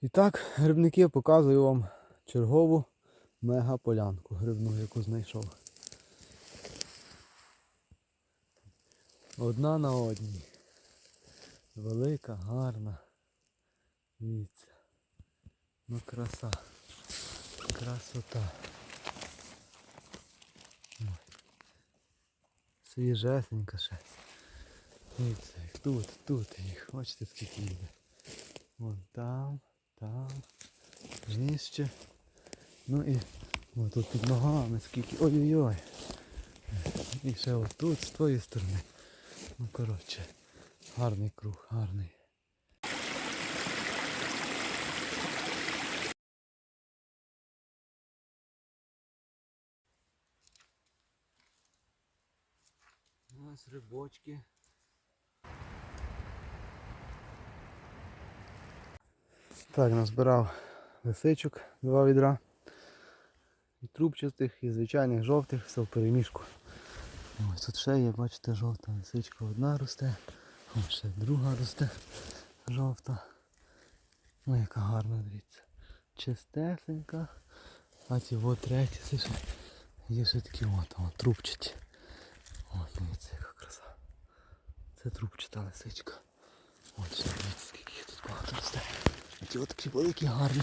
І так, грибники, я показую вам чергову мегаполянку грибну, яку знайшов. Одна на одній. Велика, гарна. Дивіться. Ну краса. Красота. Свіжесенька ще. Дивіться, тут, тут їх. Бачите скільки їде. Вон там, там, нижче. Ну і о, тут під ногами скільки. Ой-ой-ой. І ще отут, з тої сторони. Ну коротше, гарний круг, гарний. Ось рибочки. Так, назбирав лисичок, два відра. І трубчастих, і звичайних жовтих, все в перемішку. Ось тут ще є, бачите, жовта лисичка одна росте, ось ще друга росте жовта. Ну яка гарна, дивіться. Чистесенька. А ті от треті, ще є ще такі от, от трубчаті. От дивіться, яка краса. Це трубчата лисичка. Ще дивіться, скільки тут багато росте. Ті от такі великі, гарні.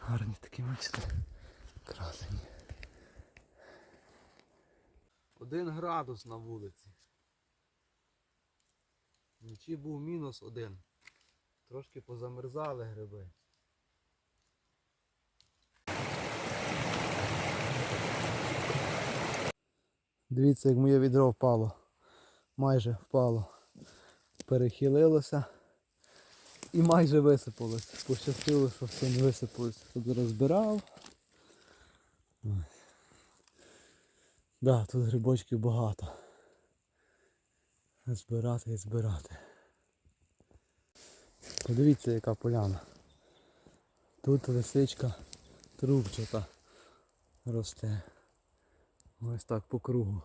Гарні такі, бачите. Красені. Один градус на вулиці. Вночі був мінус один. Трошки позамерзали гриби. Дивіться, як моє відро впало. Майже впало. Перехилилося і майже висипалося. Пощастило, що все не висипалося. Тут розбирав. Ось. Да, тут грибочків багато. Збирати і збирати. Подивіться, яка поляна. Тут лисичка трубчата росте. Ось так по кругу.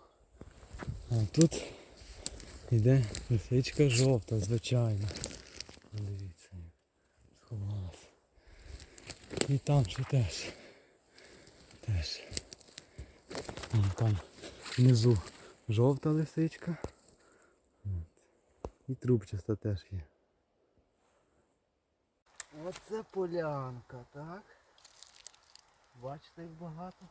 А тут йде лисичка жовта, звичайно. Дивіться, як сховалася. І там ще теж. Теж. Вон там внизу жовта лисичка. І трубчаста теж є. Оце полянка, так? Бачите, як багато.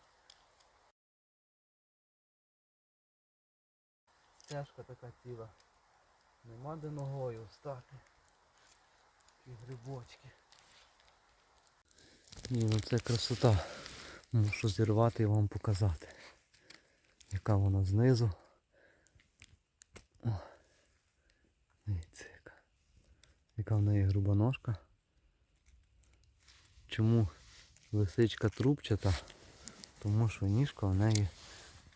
Стежка така ціла. Нема де ногою встати. Ті грибочки. Ні, ну це красота. Мушу зірвати і вам показати. Яка вона знизу. Яка. Яка в неї груба ножка. Чому лисичка трубчата? Тому що ніжка в неї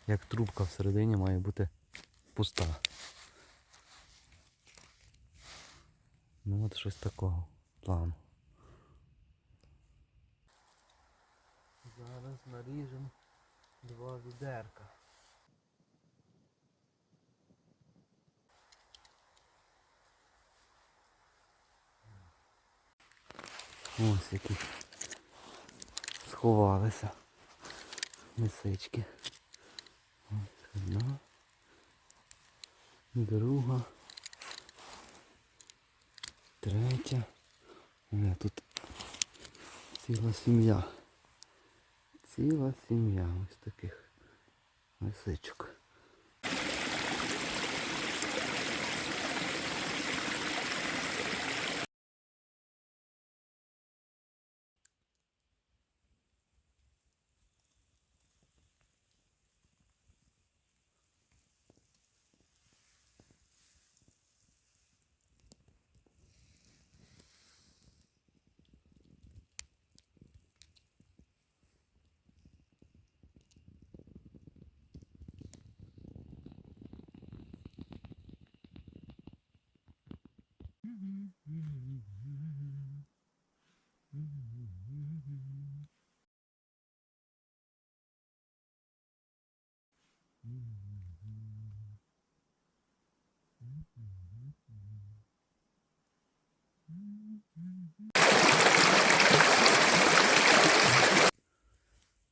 як трубка всередині має бути пуста. Ну от щось такого плану. Зараз наріжемо два відерка. Ось які сховалися лисички. Ось одна, друга, третя. Ой, а тут ціла сім'я. Ціла сім'я ось таких лисичок.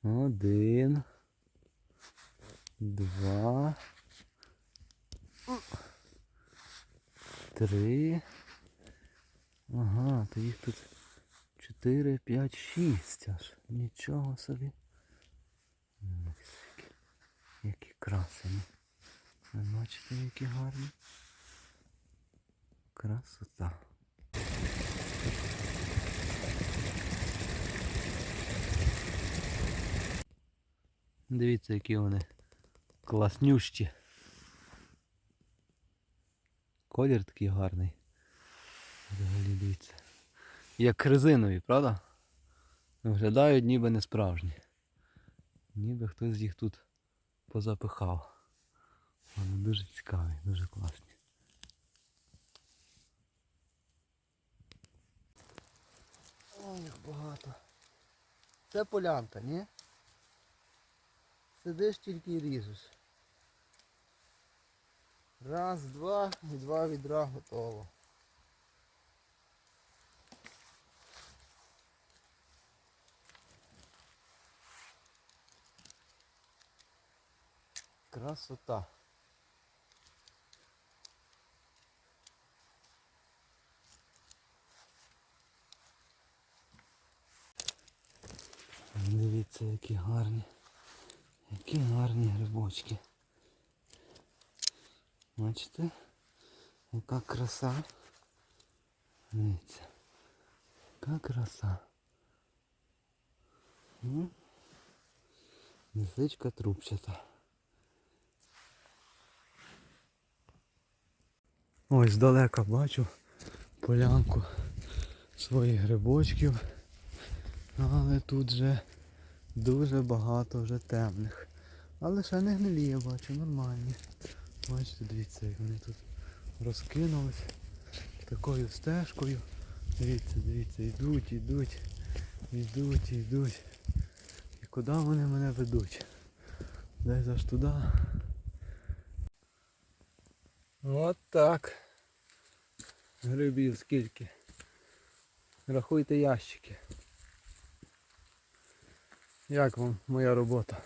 Один. Два. Три. Ага, то їх тут 4, 5, 6 аж. Нічого собі. Які красені. Ви бачите, які гарні. Красота. Дивіться, які вони класнющі. Колір такий гарний. Взагалі дивіться. Як резинові, правда? Виглядають ніби не справжні. Ніби хтось їх тут позапихав. Вони дуже цікаві, дуже класні. Ой, їх багато. Це полянка, ні? Сидиш тільки і ріжеш. Раз, два і два відра готово. Красота. Дивіться, які гарні. Які гарні грибочки. Бачите? Яка краса. Дивіться. Яка краса. М? Лисичка трубчата. Ось здалека бачу полянку своїх грибочків. Але тут же дуже багато вже темних. Але ще не гнилі, я бачу, нормальні. Бачите, дивіться, як вони тут розкинулись такою стежкою. Дивіться, дивіться, йдуть, йдуть, йдуть, йдуть. І куди вони мене ведуть? Десь аж туди. От так. Грибів скільки. Рахуйте ящики. Як вам моя робота?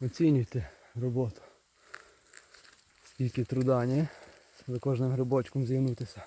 Оцінюйте роботу. Скільки труда, ні? За кожним грибочком зігнутися.